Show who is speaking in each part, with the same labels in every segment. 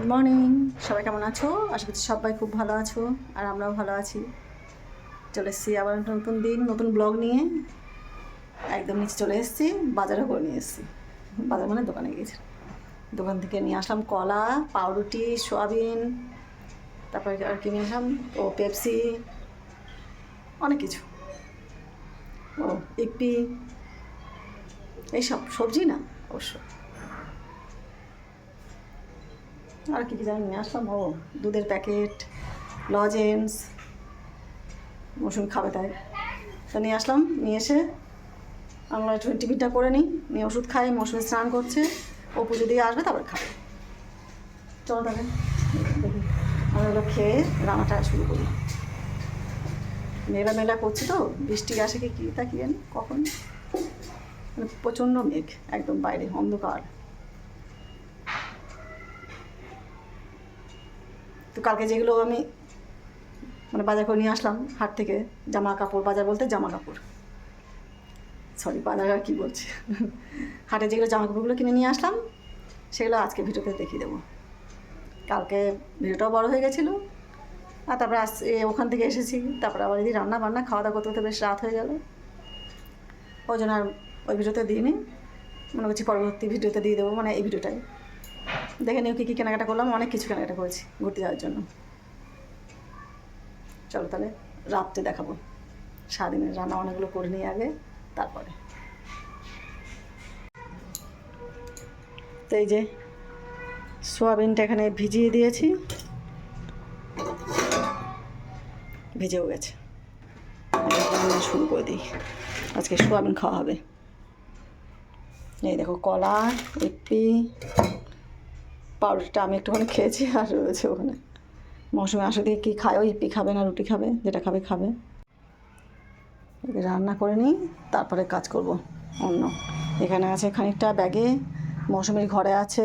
Speaker 1: Good morning সবাই কেমন আছো? আশা করছি সবাই খুব ভালো আছো, আর আমরাও ভালো আছি। চলে এসেছি আবার একটা নতুন দিন, নতুন ব্লগ নিয়ে। একদম নিচে চলে এসেছি বাজারও করে নিয়ে এসেছি। বাজার মানে দোকানে গিয়েছি। দোকান থেকে নিয়ে আসলাম কলা, পাউরুটি, সোয়াবিন, তারপরে আর কিনে আসলাম? ও, পেপসি, অনেক কিছু। ও, ইপি, এইসব, সবজি না, অবশ্য। আর কি কি জানি নিয়ে আসলাম, ও দুধের প্যাকেট লজেন্স মৌসুমি খাবে তাই। তা নিয়ে আসলাম, নিয়ে এসে আমরা একটু টিফিনটা করে নিই, নিয়ে ওষুধ খাই, মৌসুমি স্নান করছে, ও পুজো দিয়ে আসবে, তারপরে খাবে। চলো তাহলে দেখি আমরা ওগুলো খেয়ে রান্নাটা শুরু করি। মেলা মেলা করছি তো, বৃষ্টি আসে কি কী তা কি কখন? মানে প্রচণ্ড মেঘ, একদম বাইরে, অন্ধকার। তো কালকে যেগুলো আমি মানে বাজার করে নিয়ে আসলাম, হাট থেকে জামা কাপড়, বাজার বলতে জামা কাপড়। সরি বাজার আর কী বলছি? হাটে যেগুলো জামা কাপড়গুলো কিনে নিয়ে আসলাম, সেগুলো আজকে ভিডিওতে দেখিয়ে দেবো। কালকে ভিডিওটাও বড় হয়ে গেছিল, আর তারপরে আস ওখান থেকে এসেছি, তারপরে আবার যদি রান্না বান্না খাওয়া দাওয়া করতে করতে বেশ রাত হয়ে গেল। ওই জন্য আর ওই ভিডিওতে দিইনি। মনে করছি পরবর্তী ভিডিওতে দিয়ে দেবো মানে এই ভিডিওটাই। দেখে নিও কী কী কেনাকাটা করলাম, অনেক কিছু কেনাকাটা করেছি ঘুরতে যাওয়ার জন্য। চলো তাহলে রাত্রে দেখাবো। সারাদিনের রান্না অনেকগুলো করে নিয়ে আগে, তারপরে। তো এই যে সোয়াবিনটা এখানে ভিজিয়ে দিয়েছি। ভেজেও গেছে। শুরু করে দিই। আজকে সোয়াবিন খাওয়া হবে। এই দেখো কলা এপি পাউরুটিটা আমি একটুখানি খেয়েছি আর রয়েছে ওখানে। মৌসুমি আসে দিয়ে কী খায়? ওই ইপি খাবে না, রুটি খাবে, যেটা খাবে খাবে। রান্না করে নিই, তারপরে কাজ করব অন্য। এখানে আছে খানিকটা ব্যাগে, মৌসুমির ঘরে আছে।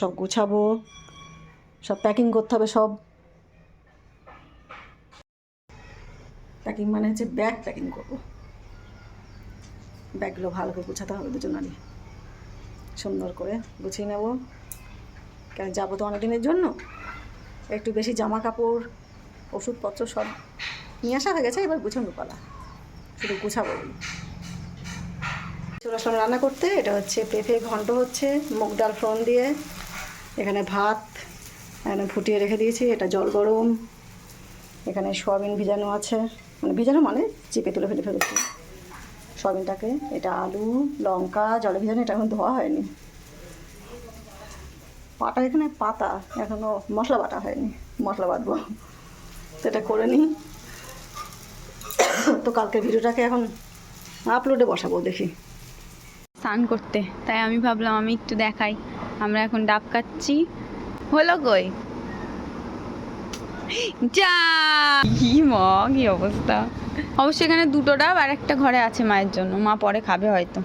Speaker 1: সব গুছাবো, সব প্যাকিং করতে হবে সব। প্যাকিং মানে হচ্ছে ব্যাগ প্যাকিং করব। ব্যাগগুলো ভালো করে গুছাতে হবে দুজনারই। সুন্দর করে গুছিয়ে নেব। কেন যাব তো অনেক দিনের জন্য। একটু বেশি জামা কাপড় ওষুধপত্র সব নিয়ে আসা হয়ে গেছে, এবার গুছানো পালা। শুধু গুছাবো। চলে আসলাম রান্না করতে। এটা হচ্ছে পেঁপে ঘন্ট হচ্ছে, মুগ ডাল ফ্রন দিয়ে। এখানে ভাত, এখানে ফুটিয়ে রেখে দিয়েছি, এটা জল গরম। এখানে সোয়াবিন ভিজানো আছে। মানে ভিজানো মানে চিপে তুলে ফেলে ফেলেছি। সয়াবিনটাকে, এটা আলু, লঙ্কা জলে ভিজানো এটা এখন ধোয়া হয়নি। পাটা এখানে পাতা এখনও মশলা বাটা হয়নি, মশলা বাটবো। এটা করে নিই। তো কালকের ভিডিওটাকে এখন আপলোডে বসাবো, দেখি।
Speaker 2: স্নান করতে, তাই আমি ভাবলাম আমি একটু দেখাই। আমরা এখন ডাব কাচ্ছি হলো কই? যা। কি ম কি অবস্থা? অবশ্যই এখানে দুটো ডাব আর একটা ঘরে আছে মায়ের জন্য। মা পরে খাবে হয়তো।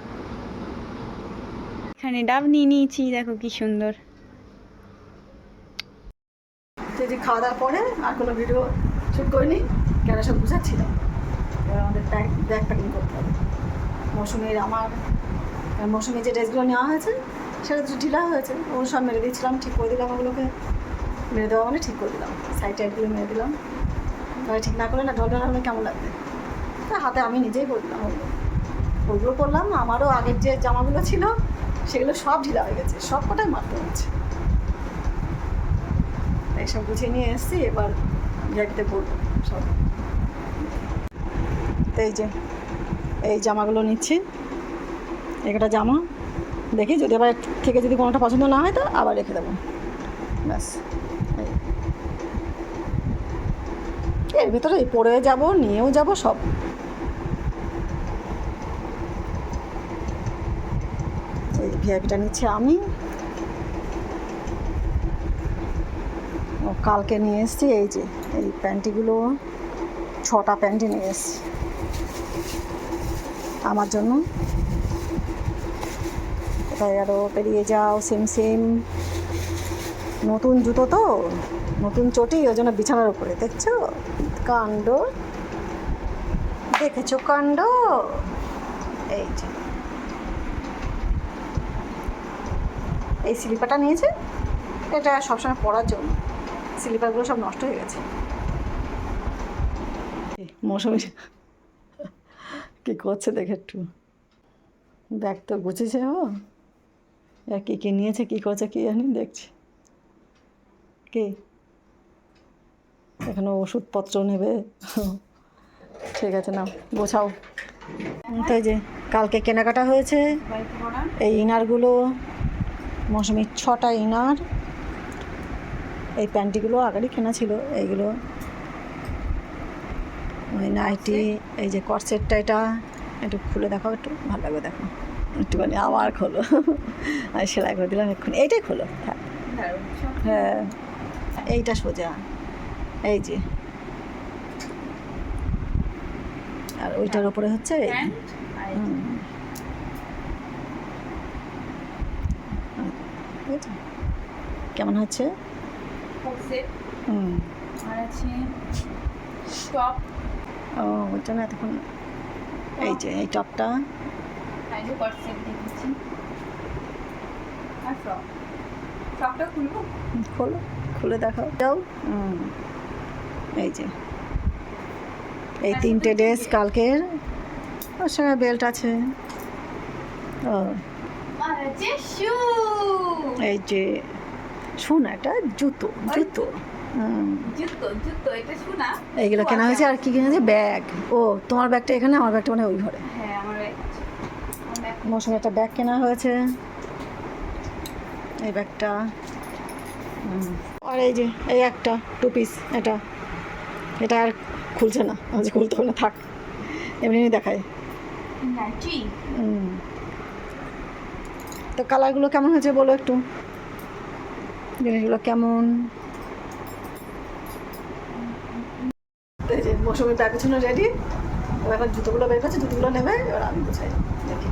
Speaker 2: এখানে ডাব নিয়ে নিয়েছি, দেখো কি সুন্দর।
Speaker 1: সেই যে খাওয়া দাওয়ার পরে আর কোনো ভিডিও শ্যুট করিনি, কেন সব বুঝাচ্ছিলাম এবার আমাদের ব্যাগ ব্যাগ প্যাকিং করতে হবে। মৌসুমির আমার মৌসুমি যে ড্রেসগুলো নেওয়া হয়েছে, সেটা তো ঢিলা হয়েছে। ও সব মেরে দিয়েছিলাম, ঠিক করে দিলাম ওগুলোকে। মেরে দেওয়া মানে ঠিক করে দিলাম। সাইড টাইডগুলো মেরে দিলাম। তাহলে ঠিক না করলে না, ঢল ঢল কেমন লাগবে? তা হাতে আমি নিজেই করে দিলাম ওগুলো। ওগুলো করলাম, আমারও আগের যে জামাগুলো ছিল, সেগুলো সব ঢিলা হয়ে গেছে, সব কটাই মারতে হচ্ছে এইসব গুছিয়ে নিয়ে এসেছি, এবার ব্যাগতে পরবো সব। তো এই যে, এই জামাগুলো নিচ্ছি। একটা জামা। দেখি যদি আবার থেকে যদি কোনোটা পছন্দ না হয় তো আবার রেখে দেবো। ব্যাস। এর ভিতরে পরে যাব, নিয়েও যাব সব। এই ভিআইপিটা নিচ্ছে আমি। ও, কালকে নিয়ে এসেছি, এই যে, এই প্যান্টিগুলো, ছটা প্যান্টি নিয়ে এসেছি। আমার জন্য। কোথায় আরও পেরিয়ে যাও সেম সেম নতুন জুতো তো, নতুন চটি, ওই জন্য বিছানার উপরে, দেখছ? কাণ্ড। দেখেছ কাণ্ড? এই যে। এই স্লিপারটা নিয়েছে? এটা সবসময় পরার জন্য। স্লিপারগুলো সব নষ্ট হয়ে গেছে। মৌসুমি কী করছে দেখে একটু। ব্যাগ তো গুছেছে ও। আর কী কী নিয়েছে, কী করছে কী জানি দেখছি। কে এখানে ওষুধপত্র নেবে। ঠিক আছে, নাও, গোছাও। তাই যে, কালকে কেনাকাটা হয়েছে। এই ইনারগুলো, মৌসুমির ছটা ইনার। এই প্যান্টিগুলো আগেরই কেনা ছিল, এইগুলো। ওই নাইটি, এই যে কটসেটটা এটা, একটু খুলে দেখাও, একটু ভালো লাগবে দেখো। একটুখানি আবার খোলো। আমি সেলাই করে দিলাম এক্ষুনি। এইটাই খোলো হ্যাঁ। হ্যাঁ। এইটা সোজা। এই যে। আর ওইটার ওপরে হচ্ছে। কেমন হচ্ছে?
Speaker 2: আর আছে টপ
Speaker 1: ও জন্য এতক্ষণ এই যে এই টপটা
Speaker 2: আর ফ্রক ফ্রকটা খুলবো?
Speaker 1: খোলো। খুলে দেখাও। যাও। হুম। এই যে। এই তিনটে ড্রেস কালকের। ওর সঙ্গে বেল্ট আছে। ও। এই যে শোন একটা জুতো জুতো।
Speaker 2: এটা
Speaker 1: এইগুলো কেনা হয়েছে আর কি কেনা হয়েছে? ব্যাগ ও তোমার ব্যাগটা এখানে আমার ব্যাগটা মানে ওই ঘরে।
Speaker 2: হ্যাঁ
Speaker 1: মৌসুমে একটা ব্যাগ কেনা হয়েছে। এই ব্যাগটা। আর এই যে এই একটা টু পিস এটা। এটা আর খুলছে না আজ খুলতে হবে না থাক। এমনি এমনি দেখায়। তো কালারগুলো কেমন হয়েছে বলো একটু? জিনিসগুলো কেমন? এই যে মৌসুমি ব্যাগের জন্য রেডি এবার এখন জুতোগুলো বের করছে জুতোগুলো নেবে এবার আমি গুছাই। দেখি।